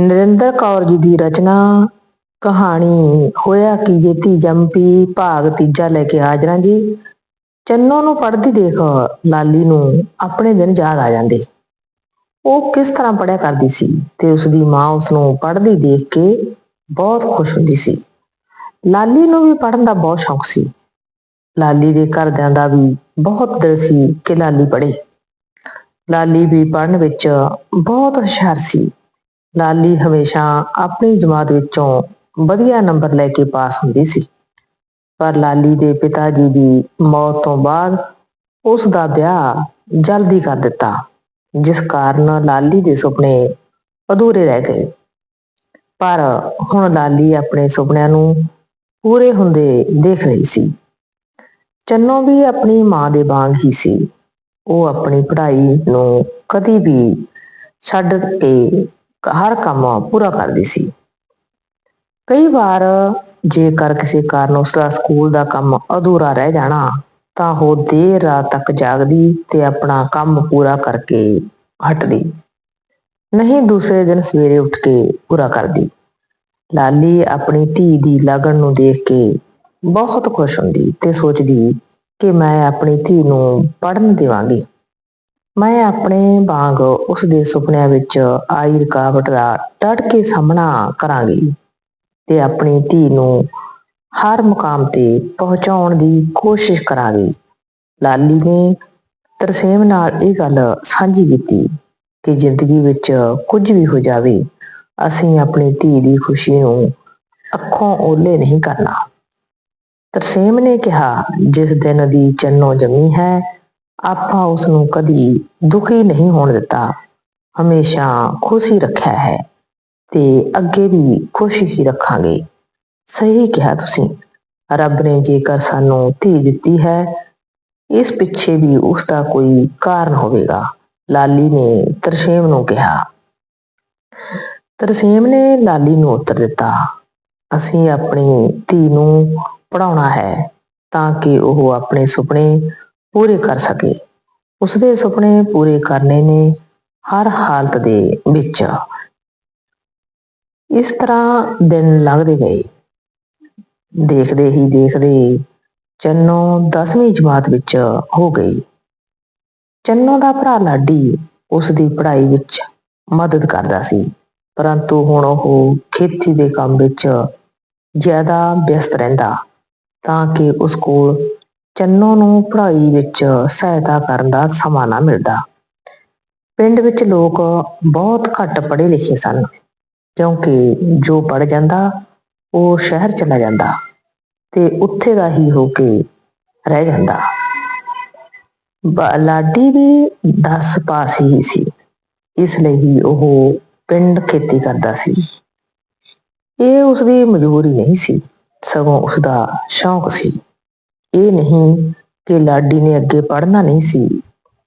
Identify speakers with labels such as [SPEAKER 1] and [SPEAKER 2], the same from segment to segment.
[SPEAKER 1] ਨਰਿੰਦਰ ਕੌਰ ਜੀ ਦੀ ਰਚਨਾ, ਕਹਾਣੀ ਹੋਇਆ ਕਿ ਜੇ ਧੀ ਜੰਪੀ ਭਾਗ ਤੀਜਾ ਲੈ ਕੇ ਹਾਜ਼ਰਾਂ ਜੀ। ਚੰਨੋ ਨੂੰ ਪੜ੍ਹਦੀ ਦੇਖ ਲਾਲੀ ਨੂੰ ਆਪਣੇ ਦਿਨ ਯਾਦ ਆ ਜਾਂਦੇ। ਉਹ ਕਿਸ ਤਰ੍ਹਾਂ ਪੜਿਆ ਕਰਦੀ ਸੀ ਤੇ ਉਸ ਦੀ ਮਾਂ ਉਸ ਨੂੰ ਪੜ੍ਹਦੀ ਦੇਖ ਕੇ ਬਹੁਤ ਖੁਸ਼ ਹੁੰਦੀ ਸੀ। ਲਾਲੀ ਨੂੰ ਵੀ ਪੜ੍ਹਨ ਦਾ ਬਹੁਤ ਸ਼ੌਕ ਸੀ। ਲਾਲੀ ਦੇ ਘਰਦਿਆਂ ਦਾ ਵੀ ਬਹੁਤ ਦਿਲ ਸੀ ਕਿ ਲਾਲੀ ਪੜ੍ਹੇ। ਲਾਲੀ ਵੀ ਪੜ੍ਹਨ ਵਿੱਚ ਬਹੁਤ ਹੁਸ਼ਿਆਰ ਸੀ। ਲਾਲੀ ਹਮੇਸ਼ਾ ਆਪਣੀ ਜਮਾਤ ਵਿੱਚੋਂ ਵਧੀਆ ਨੰਬਰ ਲੈ ਕੇ ਪਾਸ ਹੁੰਦੀ ਸੀ। ਪਰ ਲਾਲੀ ਦੇ ਪਿਤਾ ਜੀ ਦੀ ਮੌਤ ਤੋਂ ਬਾਅਦ ਉਸ ਦਾ ਵਿਆਹ ਜਲਦੀ ਕਰ ਦਿੱਤਾ, ਜਿਸ ਕਾਰਨ ਲਾਲੀ ਦੇ ਸੁਪਨੇ ਅਧੂਰੇ ਰਹਿ ਗਏ। ਪਰ ਹੁਣ ਲਾਲੀ ਆਪਣੇ ਸੁਪਨਿਆਂ ਨੂੰ ਪੂਰੇ ਹੁੰਦੇ ਦੇਖ ਰਹੀ ਸੀ। ਚੰਨੋ ਵੀ ਆਪਣੀ ਮਾਂ ਦੇ ਵਾਂਗ ਹੀ ਸੀ। ਉਹ ਆਪਣੀ ਪੜ੍ਹਾਈ ਨੂੰ ਕਦੀ ਵੀ ਛੱਡ ਕੇ ਹਰ ਕੰਮ ਪੂਰਾ ਕਰਦੀ ਸੀ। ਕਈ ਵਾਰ ਜੇਕਰ ਕਿਸੇ ਕਾਰਨ ਉਸ ਦਾ ਸਕੂਲ ਦਾ ਕੰਮ ਅਧੂਰਾ ਰਹਿ ਜਾਣਾ, ਤਾਂ ਉਹ ਦੇਰ ਰਾਤ ਤੱਕ ਜਾਗਦੀ ਤੇ ਆਪਣਾ ਕੰਮ ਪੂਰਾ ਕਰਕੇ ਹਟਦੀ। ਨਹੀਂ ਦੂਸਰੇ ਦਿਨ ਸਵੇਰੇ ਉੱਠ ਕੇ ਪੂਰਾ ਕਰਦੀ। ਲਾਲੀ ਆਪਣੀ ਧੀ ਦੀ ਲਗਨ ਨੂੰ ਦੇਖ ਕੇ ਬਹੁਤ ਖੁਸ਼ ਹੁੰਦੀ ਤੇ ਸੋਚਦੀ ਕਿ ਮੈਂ ਆਪਣੀ ਧੀ ਨੂੰ ਪੜ੍ਹਨ ਦੇਵਾਂਗੀ। ਮੈਂ ਆਪਣੇ ਵਾਂਗ ਉਸ ਦੇ ਸੁਪਨਿਆਂ ਵਿੱਚ ਆਈ ਰੁਕਾਵਟ ਦਾ ਡਟ ਕੇ ਸਾਹਮਣਾ ਕਰਾਂਗੀ ਤੇ ਆਪਣੀ ਧੀ ਨੂੰ ਹਰ ਮੁਕਾਮ ਤੇ ਪਹੁੰਚਾਉਣ ਦੀ ਕੋਸ਼ਿਸ਼ ਕਰਾਂਗੀ। ਲਾਲੀ ਨੇ ਤਰਸੇਮ ਨਾਲ ਇਹ ਗੱਲ ਸਾਂਝੀ ਕੀਤੀ ਕਿ ਜ਼ਿੰਦਗੀ ਵਿੱਚ ਕੁਝ ਵੀ ਹੋ ਜਾਵੇ, ਅਸੀਂ ਆਪਣੀ ਧੀ ਦੀ ਖੁਸ਼ੀ ਨੂੰ ਅੱਖੋਂ ਓਲੇ ਨਹੀਂ ਕਰਨਾ। ਤਰਸੇਮ ਨੇ ਕਿਹਾ, ਜਿਸ ਦਿਨ ਦੀ ਚੰਨੋ ਜਮੀ ਹੈ ਆਪਾਂ ਉਸ ਨੂੰ ਕਦੀ ਦੁਖੀ ਨਹੀਂ ਹੋਣ ਦਿੱਤਾ। ਹਮੇਸ਼ਾ ਖੁਸ਼ ਹੀ ਰੱਖਿਆ ਹੈ ਤੇ ਅੱਗੇ ਵੀ ਖੁਸ਼ ਹੀ ਰੱਖਾਂਗੇ। ਸਹੀ ਕਿਹਾ ਤੁਸੀਂ। ਰੱਬ ਨੇ ਜੇਕਰ ਸਾਨੂੰ ਧੀ ਦਿੱਤੀ ਹੈ, ਇਸ ਪਿੱਛੇ ਵੀ ਉਸ ਦਾ ਕੋਈ ਕਾਰਨ ਹੋਵੇਗਾ, ਲਾਲੀ ਨੇ ਤਰਸੇਮ ਨੂੰ ਕਿਹਾ। ਤਰਸੇਮ ਨੇ ਲਾਲੀ ਨੂੰ ਉੱਤਰ ਦਿੱਤਾ, ਅਸੀਂ ਆਪਣੀ ਧੀ ਨੂੰ ਪੜਾਉਣਾ ਹੈ ਤਾਂ ਕਿ ਉਹ ਆਪਣੇ ਸੁਪਨੇ ਪੂਰੇ ਕਰ ਸਕੇ। ਉਸਦੇ ਸੁਪਨੇ ਪੂਰੇ ਕਰਨੇ ਨੇ ਹਰ ਹਾਲਤ ਦੇ ਵਿੱਚ। ਇਸ ਤਰ੍ਹਾਂ ਦਿਨ ਲੰਘਦੇ ਗਏ। ਦੇਖਦੇ ਹੀ ਦੇਖਦੇ ਚੰਨੋ 10ਵੀਂ ਜਮਾਤ ਵਿੱਚ ਹੋ ਗਈ। ਚੰਨੋ ਦਾ ਭਰਾ ਲਾਡੀ ਉਸ ਦੀ ਪੜ੍ਹਾਈ ਵਿੱਚ ਮਦਦ ਕਰਦਾ ਸੀ, ਪਰੰਤੂ ਹੁਣ ਉਹ ਖੇਤੀ ਦੇ ਕੰਮ ਵਿੱਚ ਜ਼ਿਆਦਾ ਵਿਅਸਤ ਰਹਿੰਦਾ, ਤਾਂ ਕਿ ਉਸ ਕੋਲ ਚੰਨੋ ਨੂੰ ਪੜ੍ਹਾਈ ਵਿੱਚ ਸਹਾਇਤਾ ਕਰਨ ਦਾ ਸਮਾਂ ਨਾ ਮਿਲਦਾ। ਪਿੰਡ ਵਿੱਚ ਲੋਕ ਬਹੁਤ ਘੱਟ ਪੜ੍ਹੇ ਲਿਖੇ ਸਨ, ਕਿਉਂਕਿ ਜੋ ਪੜ ਜਾਂਦਾ, ਉਹ ਸ਼ਹਿਰ ਚਲਾ ਜਾਂਦਾ ਤੇ ਉੱਥੇ ਦਾ ਹੀ ਹੋ ਕੇ ਰਹਿ ਜਾਂਦਾ। ਬ- ਲਾਡੀ ਵੀ 10 ਪਾਸ ਹੀ ਸੀ, ਇਸ ਲਈ ਉਹ ਪਿੰਡ ਖੇਤੀ ਕਰਦਾ ਸੀ। ਇਹ ਉਸ ਦੀ ਮਜਬੂਰੀ ਨਹੀਂ ਸੀ, ਸਗੋਂ ਉਸ ਦਾ ਸ਼ੌਂਕ ਸੀ। ਇਹ ਨਹੀਂ ਕਿ ਲਾਡੀ ਨੇ ਅੱਗੇ ਪੜ੍ਹਨਾ ਨਹੀਂ ਸੀ,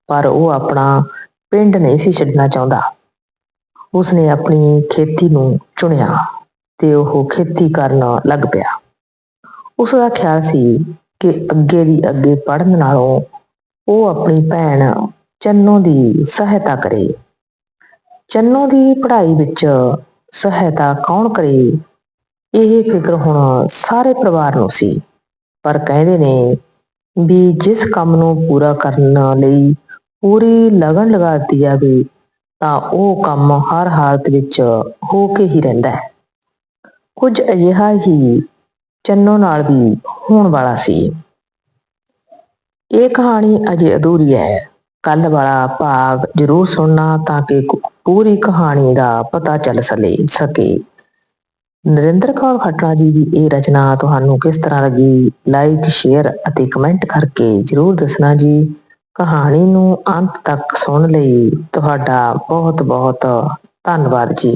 [SPEAKER 1] ਪਰ ਉਹ ਆਪਣਾ ਪਿੰਡ ਨਹੀਂ ਸੀ ਛੱਡਣਾ ਚਾਹੁੰਦਾ। ਉਸਨੇ ਆਪਣੀ ਖੇਤੀ ਨੂੰ ਚੁਣਿਆ ਤੇ ਉਹ ਖੇਤੀ ਕਰਨ ਲੱਗ ਪਿਆ। ਉਸ ਦਾ ਖਿਆਲ ਸੀ ਕਿ ਅੱਗੇ ਦੀ ਅੱਗੇ ਪੜ੍ਹਨ ਨਾਲੋਂ ਉਹ ਆਪਣੀ ਭੈਣ ਚੰਨੋ ਦੀ ਸਹਾਇਤਾ ਕਰੇ। ਚੰਨੋ ਦੀ ਪੜ੍ਹਾਈ ਵਿੱਚ ਸਹਾਇਤਾ ਕੌਣ ਕਰੇ, ਇਹ ਫਿਕਰ ਹੁਣ ਸਾਰੇ ਪਰਿਵਾਰ ਨੂੰ ਸੀ। ਪਰ ਕਹਿੰਦੇ ਨੇ ਵੀ ਜਿਸ ਕੰਮ ਨੂੰ ਪੂਰਾ ਕਰਨ ਲਈ ਪੂਰੀ ਲਗਨ ਲਗਾ ਦਿੱਤੀ ਜਾਵੇ, ਤਾਂ ਉਹ ਕੰਮ ਹਰ ਹਾਲਤ ਵਿੱਚ ਹੋ ਕੇ ਹੀ ਰਹਿੰਦਾ ਹੈ। ਕੁਝ ਅਜਿਹਾ ਹੀ ਚੰਨੋ ਨਾਲ ਵੀ ਹੋਣ ਵਾਲਾ ਸੀ। ਇਹ ਕਹਾਣੀ ਅਜੇ ਅਧੂਰੀ ਹੈ। ਕੱਲ ਵਾਲਾ ਭਾਗ ਜ਼ਰੂਰ ਸੁਣਨਾ ਤਾਂ ਕਿ ਪੂਰੀ ਕਹਾਣੀ ਦਾ ਪਤਾ ਚੱਲ ਸਲੇ ਸਕੇ। ਨਰਿੰਦਰ ਕੌਰ ਖੱਟੜਾ ਜੀ ਦੀ ਇਹ ਰਚਨਾ ਤੁਹਾਨੂੰ ਕਿਸ ਤਰ੍ਹਾਂ ਲੱਗੀ? ਲਾਈਕ ਸ਼ੇਅਰ ਅਤੇ ਕਮੈਂਟ ਕਰਕੇ ਜ਼ਰੂਰ ਦੱਸਣਾ ਜੀ। ਕਹਾਣੀ ਨੂੰ ਅੰਤ ਤੱਕ ਸੁਣਨ ਲਈ ਤੁਹਾਡਾ ਬਹੁਤ ਬਹੁਤ ਧੰਨਵਾਦ ਜੀ।